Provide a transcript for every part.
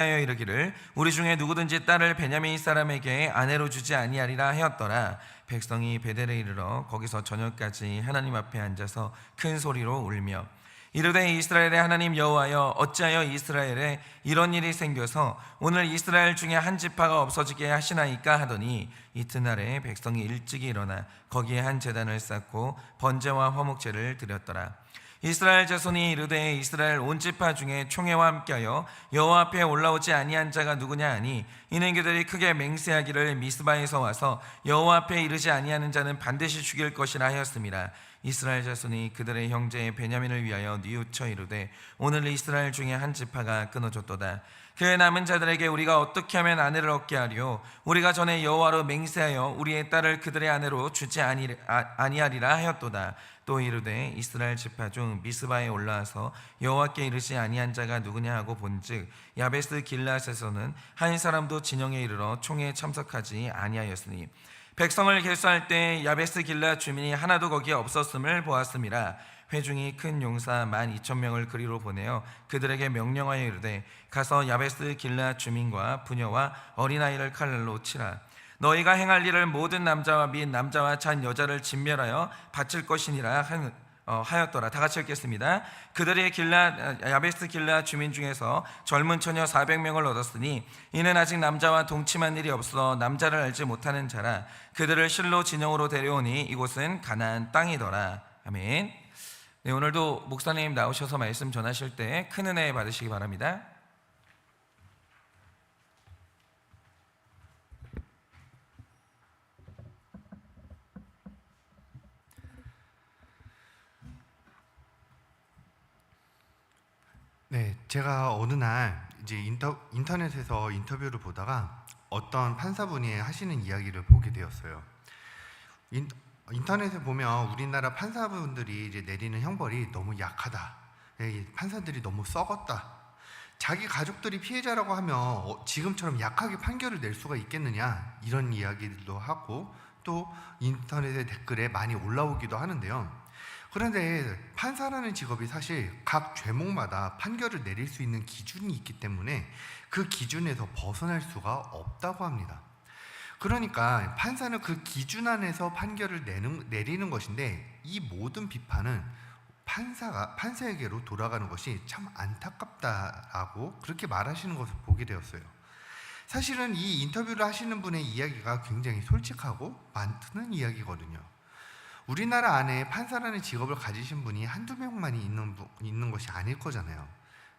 하여 이르기를 우리 중에 누구든지 딸을 베냐민 사람에게 아내로 주지 아니하리라 하였더라. 백성이 베델에 이르러 거기서 저녁까지 하나님 앞에 앉아서 큰 소리로 울며 이르되 이스라엘의 하나님 여호와여 어찌하여 이스라엘에 이런 일이 생겨서 오늘 이스라엘 중에 한 지파가 없어지게 하시나이까 하더니 이튿날에 백성이 일찍이 일어나 거기에 한 제단을 쌓고 번제와 화목제를 드렸더라 이스라엘 자손이 이르되 이스라엘 온 지파 중에 총회와 함께하여 여호와 앞에 올라오지 아니한 자가 누구냐 하니 이는 그들이 크게 맹세하기를 미스바에서 와서 여호와 앞에 이르지 아니하는 자는 반드시 죽일 것이라 하였습니다. 이스라엘 자손이 그들의 형제 베냐민을 위하여 뉘우쳐 이르되 오늘 이스라엘 중에 한 지파가 끊어졌도다. 그의 남은 자들에게 우리가 어떻게 하면 아내를 얻게 하리요 우리가 전에 여호와로 맹세하여 우리의 딸을 그들의 아내로 주지 아니, 아, 아니하리라 하였도다. 또 이르되 이스라엘 지파 중 미스바에 올라와서 여호와께 이르지 아니한 자가 누구냐 하고 본즉 야베스 길라앗에서는 한 사람도 진영에 이르러 총회에 참석하지 아니하였으니 백성을 결수할 때 야베스 길라 주민이 하나도 거기에 없었음을 보았음이라 회중이 큰 용사 만 이천 명을 그리로 보내어 그들에게 명령하여 이르되 가서 야베스 길라 주민과 부녀와 어린아이를 칼날로 치라 너희가 행할 일을 모든 남자와 및 남자와 잔 여자를 진멸하여 바칠 것이니라 한- 어, 하였더라. 다 같이 읽겠습니다. 그들의 길라 야베스 길라 주민 중에서 젊은 처녀 400명을 얻었으니 이는 아직 남자와 동침한 일이 없어 남자를 알지 못하는 자라 그들을 실로 진영으로 데려오니 이곳은 가나안 땅이더라. 아멘. 네, 오늘도 목사님 나오셔서 말씀 전하실 때 큰 은혜 받으시기 바랍니다. 네, 제가 어느 날 이제 인터, 인터넷에서 인터뷰를 보다가 어떤 판사분이 하시는 이야기를 보게 되었어요. 인, 인터넷에 보면 우리나라 판사분들이 이제 내리는 형벌이 너무 약하다. 예, 이 판사들이 너무 썩었다. 자기 가족들이 피해자라고 하면 어, 지금처럼 약하게 판결을 낼 수가 있겠느냐 이런 이야기들도 하고 또 인터넷의 댓글에 많이 올라오기도 하는데요. 그런데 판사라는 직업이 사실 각 죄목마다 판결을 내릴 수 있는 기준이 있기 때문에 그 기준에서 벗어날 수가 없다고 합니다. 그러니까 판사는 그 기준 안에서 판결을 내는, 내리는 것인데 이 모든 비판은 판사가 판사에게로 돌아가는 것이 참 안타깝다라고 그렇게 말하시는 것을 보게 되었어요. 사실은 이 인터뷰를 하시는 분의 이야기가 굉장히 솔직하고 많은 이야기거든요. 우리나라 안에 판사라는 직업을 가지신 분이 한두 명만이 있는, 부- 있는 것이 아닐 거잖아요.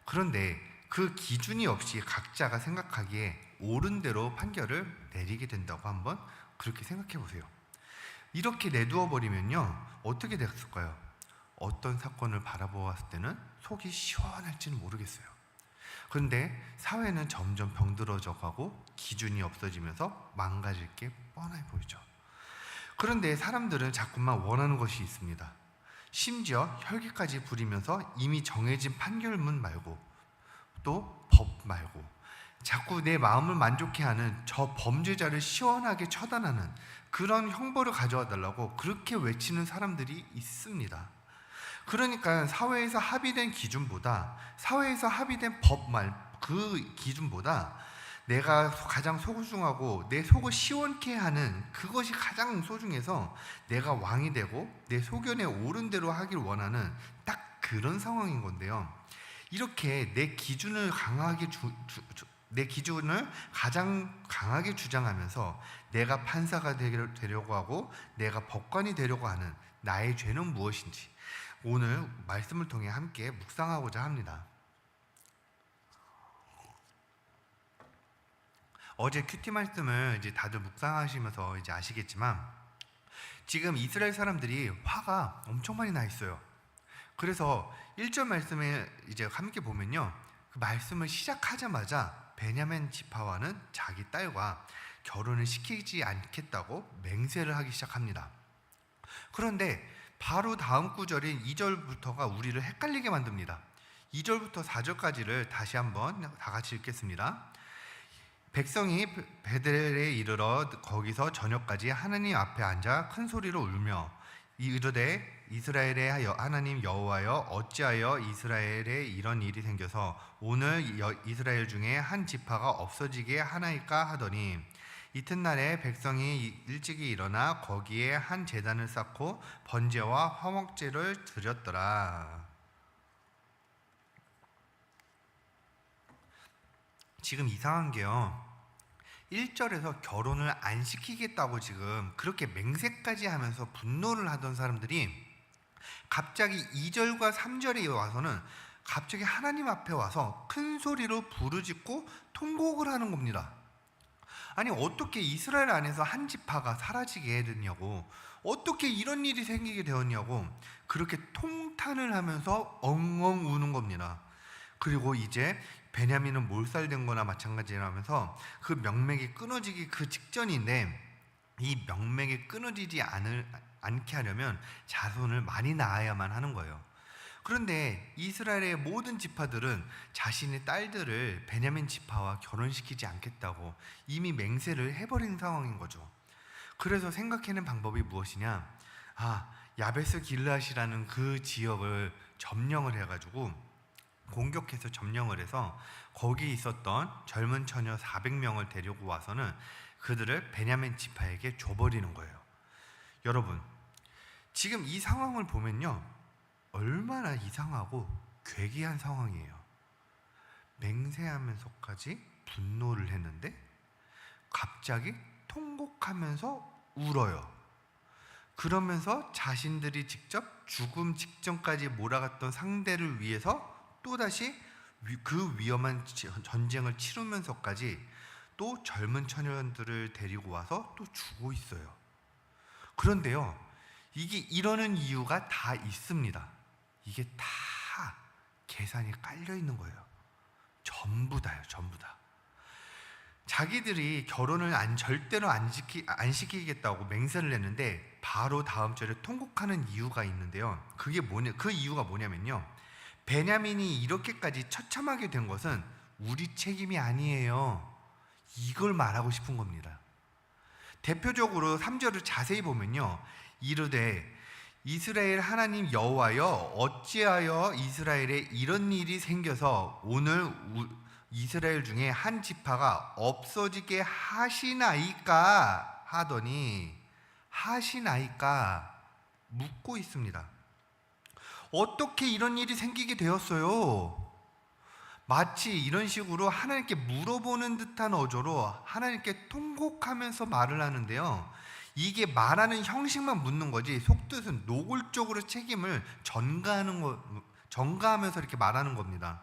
그런데 그 기준이 없이 각자가 생각하기에 옳은 대로 판결을 내리게 된다고 한번 그렇게 생각해 보세요. 이렇게 내두어 버리면요. 어떻게 됐을까요? 어떤 사건을 바라보았을 때는 속이 시원할지는 모르겠어요. 그런데 사회는 점점 병들어져 가고 기준이 없어지면서 망가질 게 뻔해 보이죠. 그런데 사람들은 자꾸만 원하는 것이 있습니다. 심지어 혈기까지 부리면서 이미 정해진 판결문 말고 또 법 말고 자꾸 내 마음을 만족해 하는 저 범죄자를 시원하게 처단하는 그런 형벌을 가져와 달라고 그렇게 외치는 사람들이 있습니다. 그러니까 사회에서 합의된 기준보다 사회에서 합의된 법말 그 기준보다 내가 가장 소중하고 내 속을 시원케 하는 그것이 가장 소중해서 내가 왕이 되고 내 소견에 옳은 대로 하길 원하는 딱 그런 상황인 건데요. 이렇게 내 기준을 강하게 주, 주- 주- 내 기준을 가장 강하게 주장하면서 내가 판사가 되려- 되려고 하고 내가 법관이 되려고 하는 나의 죄는 무엇인지 오늘 말씀을 통해 함께 묵상하고자 합니다. 어제 큐티 말씀을 이제 다들 묵상하시면서 이제 아시겠지만 지금 이스라엘 사람들이 화가 엄청 많이 나 있어요. 그래서 1절 말씀에 이제 함께 보면요. 그 말씀을 시작하자마자 베냐민 지파와는 자기 딸과 결혼을 시키지 않겠다고 맹세를 하기 시작합니다. 그런데 바로 다음 구절인 2절부터가 우리를 헷갈리게 만듭니다. 2절부터 4절까지를 다시 한번 다 같이 읽겠습니다. 백성이 베델에 이르러 거기서 저녁까지 하나님 앞에 앉아 큰 소리로 울며 이르되 이스라엘의 하여- 하나님 여호와여 어찌하여 이스라엘에 이런 일이 생겨서 오늘 여- 이스라엘 중에 한 지파가 없어지게 하나이까 하더니 이튿날에 백성이 이- 일찍이 일어나 거기에 한 제단을 쌓고 번제와 화목제를 드렸더라. 지금 이상한 게요. 1절에서 결혼을 안 시키겠다고 지금 그렇게 맹세까지 하면서 분노를 하던 사람들이 갑자기 2절과 3절에 와서는 갑자기 하나님 앞에 와서 큰 소리로 부르짖고 통곡을 하는 겁니다. 아니 어떻게 이스라엘 안에서 한 지파가 사라지게 됐냐고 어떻게 이런 일이 생기게 되었냐고 그렇게 통탄을 하면서 엉엉 우는 겁니다. 그리고 이제 베냐민은 몰살된 거나 마찬가지라면서 그 명맥이 끊어지기 그 직전인데 이 명맥이 끊어지지 않을, 않게 하려면 자손을 많이 낳아야만 하는 거예요. 그런데 이스라엘의 모든 지파들은 자신의 딸들을 베냐민 지파와 결혼시키지 않겠다고 이미 맹세를 해버린 상황인 거죠. 그래서 생각해낸 방법이 무엇이냐? 아, 야베스 길라시라는 그 지역을 점령을 해가지고 공격해서 점령을 해서 거기 있었던 젊은 처녀 400명을 데리고 와서는 그들을 베냐민 지파에게 줘버리는 거예요. 여러분, 지금 이 상황을 보면요. 얼마나 이상하고 괴기한 상황이에요. 맹세하면서까지 분노를 했는데 갑자기 통곡하면서 울어요. 그러면서 자신들이 직접 죽음 직전까지 몰아갔던 상대를 위해서 또다시 위- 그 위험한 지- 전쟁을 치르면서까지 또 젊은 처녀들을 데리고 와서 또 주고 있어요. 그런데요, 이게 이러는 이유가 다 있습니다. 이게 다 계산이 깔려 있는 거예요. 전부 다요, 전부 다. 자기들이 결혼을 안 절대로 안 시키 안 시키겠다고 맹세를 했는데 바로 다음 절에 통곡하는 이유가 있는데요. 그게 뭐냐? 그 이유가 뭐냐면요. 베냐민이 이렇게까지 처참하게 된 것은 우리 책임이 아니에요. 이걸 말하고 싶은 겁니다. 대표적으로 3절을 자세히 보면요. 이르되 이스라엘 하나님 여호와여 어찌하여 이스라엘에 이런 일이 생겨서 오늘 우- 이스라엘 중에 한 지파가 없어지게 하시나이까 하더니 하시나이까 묻고 있습니다. 어떻게 이런 일이 생기게 되었어요? 마치 이런 식으로 하나님께 물어보는 듯한 어조로 하나님께 통곡하면서 말을 하는데요. 이게 말하는 형식만 묻는 거지 속뜻은 노골적으로 책임을 전가하는 거 전가하면서 이렇게 말하는 겁니다.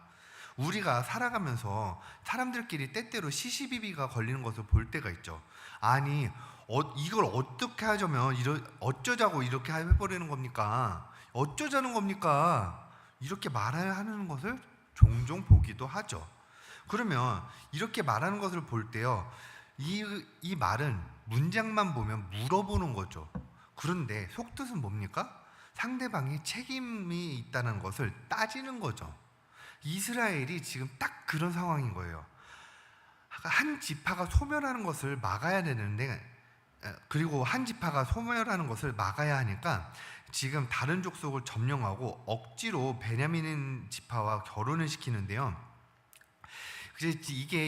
우리가 살아가면서 사람들끼리 때때로 시시비비가 걸리는 것을 볼 때가 있죠. 아니 어, 이걸 어떻게 하자면 이러, 어쩌자고 이렇게 해버리는 겁니까? 어쩌자는 겁니까? 이렇게 말하는 것을 종종 보기도 하죠. 그러면 이렇게 말하는 것을 볼 때요, 이, 이 말은 문장만 보면 물어보는 거죠. 그런데 속뜻은 뭡니까? 상대방이 책임이 있다는 것을 따지는 거죠. 이스라엘이 지금 딱 그런 상황인 거예요. 한 지파가 소멸하는 것을 막아야 되는데 에, 그리고 한 지파가 소멸하는 것을 막아야 하니까 지금 다른 족속을 점령하고 억지로 베냐민 지파와 결혼을 시키는데요. 이게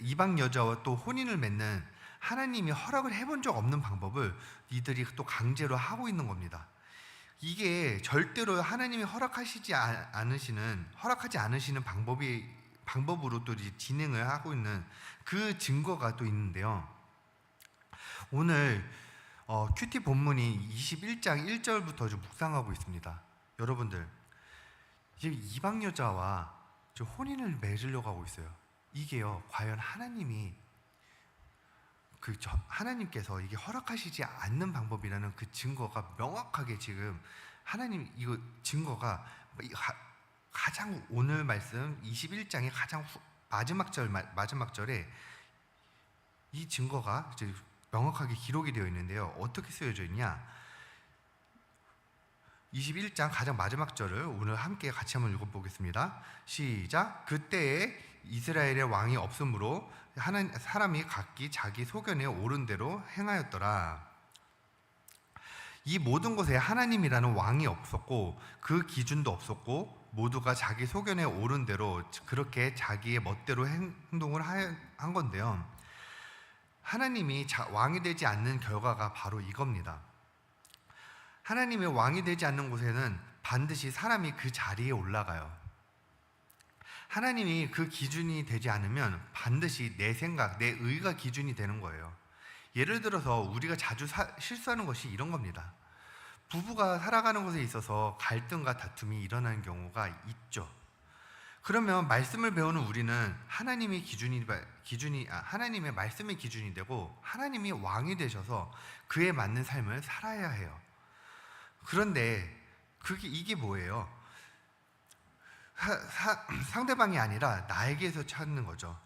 이방 여자와 또 혼인을 맺는 하나님이 허락을 해본 적 없는 방법을 이들이 또 강제로 하고 있는 겁니다. 이게 절대로 하나님이 허락하시지 아- 않으시는 허락하지 않으시는 방법이 방법으로 또 진행을 하고 있는 그 증거가 또 있는데요. 오늘 어, 큐티 본문이 21장 1절부터 좀 묵상하고 있습니다. 여러분들 지금 이방 여자와 저 혼인을 맺으려고 하고 있어요. 이게요, 과연 하나님이 그 저- 하나님께서 이게 허락하시지 않는 방법이라는 그 증거가 명확하게 지금 하나님 이거 증거가 가장 오늘 말씀 21장의 가장 후- 마지막 절 마- 마지막 절에 이 증거가 명확하게 기록이 되어 있는데요. 어떻게 쓰여져 있냐? 21장 가장 마지막 절을 오늘 함께 같이 한번 읽어보겠습니다. 시작. 그때에 이스라엘의 왕이 없으므로 하나 사람이 각기 자기 소견에 옳은 대로 행하였더라. 이 모든 것에 하나님이라는 왕이 없었고 그 기준도 없었고 모두가 자기 소견에 옳은 대로 그렇게 자기의 멋대로 행동을 하- 한 건데요. 하나님이 자- 왕이 되지 않는 결과가 바로 이겁니다. 하나님의 왕이 되지 않는 곳에는 반드시 사람이 그 자리에 올라가요. 하나님이 그 기준이 되지 않으면 반드시 내 생각, 내 의가 기준이 되는 거예요. 예를 들어서 우리가 자주 사- 실수하는 것이 이런 겁니다. 부부가 살아가는 것에 있어서 갈등과 다툼이 일어나는 경우가 있죠. 그러면 말씀을 배우는 우리는 하나님의 기준이 기준이 아, 하나님의 말씀의 기준이 되고 하나님이 왕이 되셔서 그에 맞는 삶을 살아야 해요. 그런데 그게 이게 뭐예요? 하- 사- 상대방이 아니라 나에게서 찾는 거죠.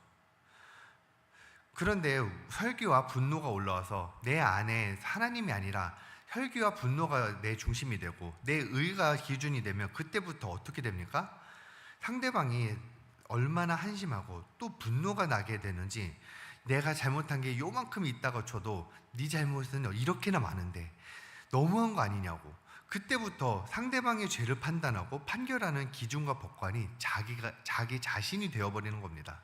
그런데 혈기와 분노가 올라와서 내 안에 하나님이 아니라 혈기와 분노가 내 중심이 되고 내 의가 기준이 되면 그때부터 어떻게 됩니까? 상대방이 얼마나 한심하고 또 분노가 나게 되는지 내가 잘못한 게 요만큼 있다가 쳐도 네 잘못은 이렇게나 많은데 너무한 거 아니냐고 그때부터 상대방의 죄를 판단하고 판결하는 기준과 법관이 자기가 자기 자신이 되어버리는 겁니다.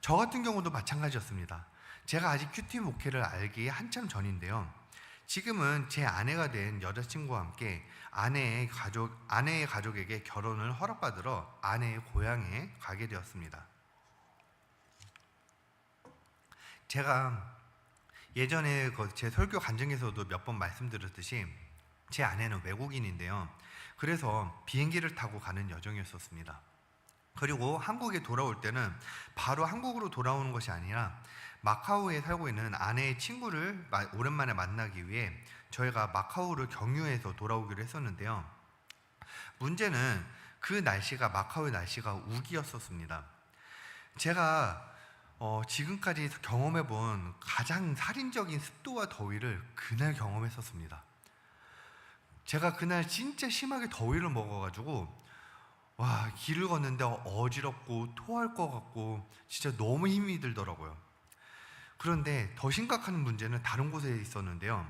저 같은 경우도 마찬가지였습니다. 제가 아직 큐티 목회를 알기 한참 전인데요. 지금은 제 아내가 된 여자친구와 함께 아내의 가족 아내의 가족에게 결혼을 허락받으러 아내의 고향에 가게 되었습니다. 제가 예전에 그제 설교 간증에서도 몇 번 말씀드렸듯이 제 아내는 외국인인데요. 그래서 비행기를 타고 가는 여정이었었습니다. 그리고 한국에 돌아올 때는 바로 한국으로 돌아오는 것이 아니라 마카오에 살고 있는 아내의 친구를 마- 오랜만에 만나기 위해 저희가 마카오를 경유해서 돌아오기로 했었는데요. 문제는 그 날씨가 마카오의 날씨가 우기였었습니다. 제가 어, 지금까지 경험해 본 가장 살인적인 습도와 더위를 그날 경험했었습니다. 제가 그날 진짜 심하게 더위를 먹어가지고 와 길을 걷는데 어지럽고 토할 것 같고 진짜 너무 힘이 들더라고요. 그런데 더 심각한 문제는 다른 곳에 있었는데요.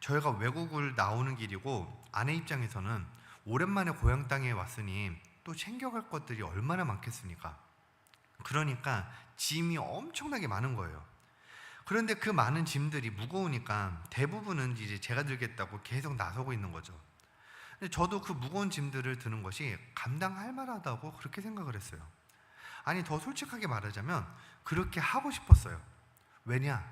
저희가 외국을 나오는 길이고 아내 입장에서는 오랜만에 고향 땅에 왔으니 또 챙겨갈 것들이 얼마나 많겠습니까? 그러니까 짐이 엄청나게 많은 거예요. 그런데 그 많은 짐들이 무거우니까 대부분은 이제 제가 들겠다고 계속 나서고 있는 거죠. 근데 저도 그 무거운 짐들을 드는 것이 감당할 만하다고 그렇게 생각을 했어요. 아니 더 솔직하게 말하자면 그렇게 하고 싶었어요. 왜냐?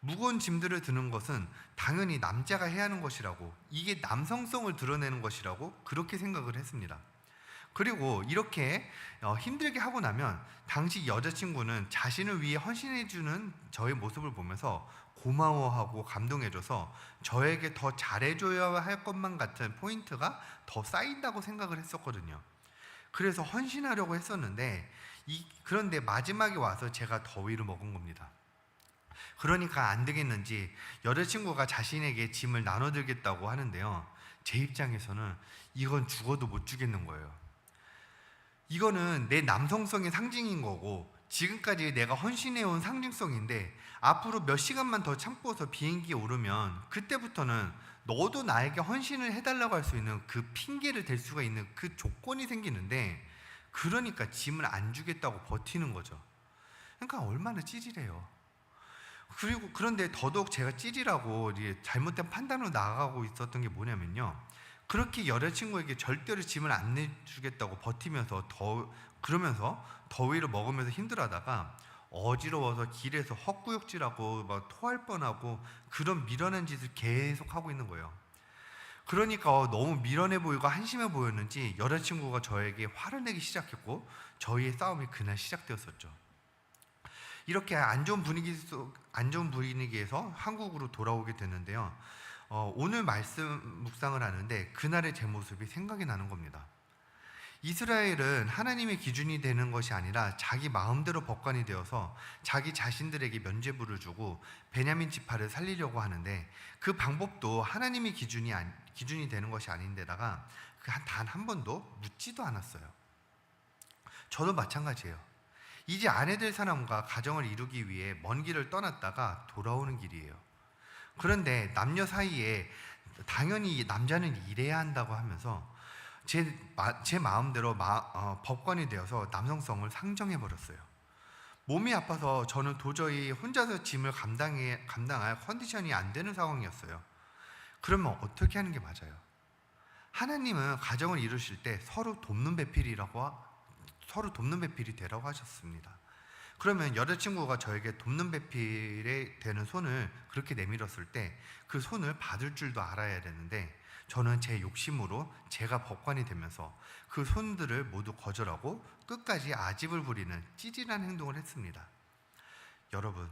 무거운 짐들을 드는 것은 당연히 남자가 해야 하는 것이라고 이게 남성성을 드러내는 것이라고 그렇게 생각을 했습니다. 그리고 이렇게 어, 힘들게 하고 나면 당시 여자친구는 자신을 위해 헌신해주는 저의 모습을 보면서 고마워하고 감동해줘서 저에게 더 잘해줘야 할 것만 같은 포인트가 더 쌓인다고 생각을 했었거든요. 그래서 헌신하려고 했었는데 이, 그런데 마지막에 와서 제가 더위를 먹은 겁니다. 그러니까 안 되겠는지 여자친구가 자신에게 짐을 나눠들겠다고 하는데요. 제 입장에서는 이건 죽어도 못 주겠는 거예요. 이거는 내 남성성의 상징인 거고 지금까지 내가 헌신해온 상징성인데 앞으로 몇 시간만 더 참고서 비행기에 오르면 그때부터는 너도 나에게 헌신을 해달라고 할 수 있는 그 핑계를 댈 수가 있는 그 조건이 생기는데 그러니까 짐을 안 주겠다고 버티는 거죠. 그러니까 얼마나 찌질해요. 그리고 그런데 더더욱 제가 찌질하고 잘못된 판단으로 나아가고 있었던 게 뭐냐면요. 그렇게 여자친구에게 절대로 짐을 안 내주겠다고 버티면서 더 그러면서 더위를 먹으면서 힘들어하다가 어지러워서 길에서 헛구역질하고 막 토할 뻔하고 그런 미련한 짓을 계속 하고 있는 거예요. 그러니까 너무 미련해 보이고 한심해 보였는지 여자친구가 저에게 화를 내기 시작했고 저희의 싸움이 그날 시작되었었죠. 이렇게 안 좋은 분위기 속, 안 좋은 분위기에서 한국으로 돌아오게 됐는데요. 어, 오늘 말씀 묵상을 하는데 그날의 제 모습이 생각이 나는 겁니다. 이스라엘은 하나님의 기준이 되는 것이 아니라 자기 마음대로 법관이 되어서 자기 자신들에게 면죄부를 주고 베냐민 지파를 살리려고 하는데 그 방법도 하나님의 기준이 아니, 기준이 되는 것이 아닌데다가 그 단한 번도 묻지도 않았어요. 저도 마찬가지예요. 이제 아내 될 사람과 가정을 이루기 위해 먼 길을 떠났다가 돌아오는 길이에요. 그런데 남녀 사이에 당연히 남자는 일해야 한다고 하면서 제, 마, 제 마음대로 마, 어, 법관이 되어서 남성성을 상정해 버렸어요. 몸이 아파서 저는 도저히 혼자서 짐을 감당해 감당할 컨디션이 안 되는 상황이었어요. 그러면 어떻게 하는 게 맞아요? 하나님은 가정을 이루실 때 서로 돕는 배필이라고 하- 서로 돕는 배필이 되라고 하셨습니다. 그러면 여자친구가 저에게 돕는 배필에 되는 손을 그렇게 내밀었을 때 그 손을 받을 줄도 알아야 되는데 저는 제 욕심으로 제가 법관이 되면서 그 손들을 모두 거절하고 끝까지 아집을 부리는 찌질한 행동을 했습니다. 여러분,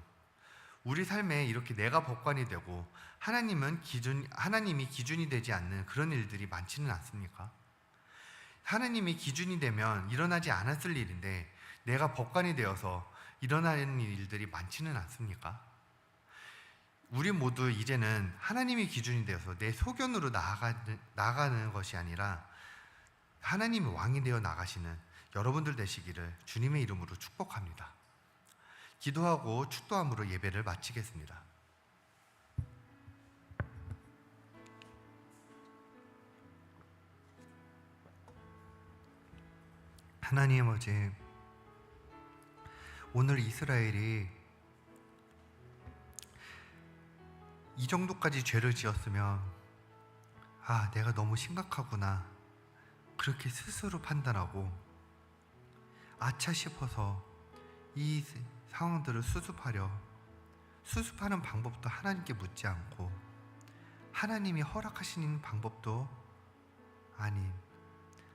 우리 삶에 이렇게 내가 법관이 되고 하나님은 기준 하나님이 기준이 되지 않는 그런 일들이 많지는 않습니까? 하나님이 기준이 되면 일어나지 않았을 일인데 내가 법관이 되어서 일어나는 일들이 많지는 않습니까? 우리 모두 이제는 하나님이 기준이 되어서 내 소견으로 나아가는, 나아가는 것이 아니라 하나님이 왕이 되어 나가시는 여러분들 되시기를 주님의 이름으로 축복합니다. 기도하고 축도함으로 예배를 마치겠습니다. 하나님 아버지 오늘 이스라엘이 이 정도까지 죄를 지었으면 아 내가 너무 심각하구나. 그렇게 스스로 판단하고 아차 싶어서 이 상황들을 수습하려 수습하는 방법도 하나님께 묻지 않고 하나님이 허락하시는 방법도 아닌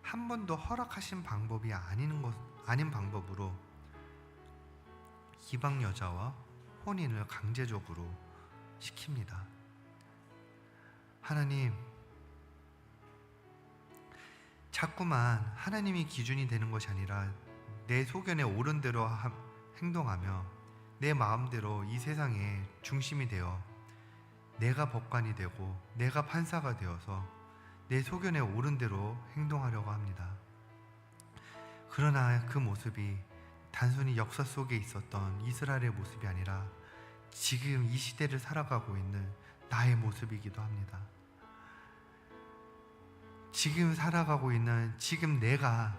한 번도 허락하신 방법이 아닌 것 아닌 방법으로 이방 여자와 혼인을 강제적으로 시킵니다. 하나님 자꾸만 하나님이 기준이 되는 것이 아니라 내 소견에 옳은 대로 함- 행동하며 내 마음대로 이 세상의 중심이 되어 내가 법관이 되고 내가 판사가 되어서 내 소견에 옳은 대로 행동하려고 합니다. 그러나 그 모습이 단순히 역사 속에 있었던 이스라엘의 모습이 아니라 지금 이 시대를 살아가고 있는 나의 모습이기도 합니다. 지금 살아가고 있는 지금 내가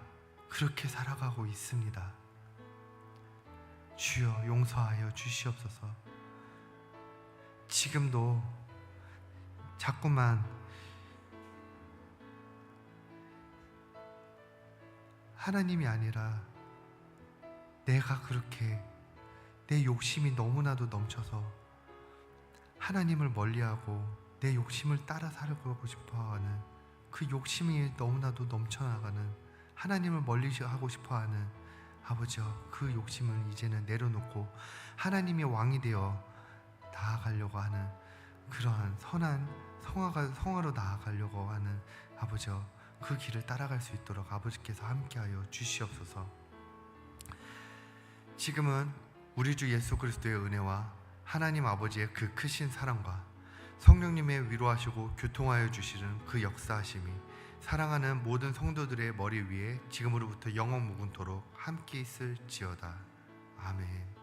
그렇게 살아가고 있습니다. 주여 용서하여 주시옵소서. 지금도 자꾸만 하나님이 아니라 내가 그렇게 내 욕심이 너무나도 넘쳐서 하나님을 멀리하고 내 욕심을 따라 살아가고 싶어하는 그 욕심이 너무나도 넘쳐나가는 하나님을 멀리하고 싶어하는 아버지여 그 욕심을 이제는 내려놓고 하나님이 왕이 되어 나아가려고 하는 그러한 선한 성화가 성화로 나아가려고 하는 아버지여 그 길을 따라갈 수 있도록 아버지께서 함께하여 주시옵소서. 지금은 우리 주 예수 그리스도의 은혜와 하나님 아버지의 그 크신 사랑과 성령님의 위로하시고 교통하여 주시는 그 역사하심이 사랑하는 모든 성도들의 머리 위에 지금으로부터 영원 무궁토록 함께 있을지어다. 아멘.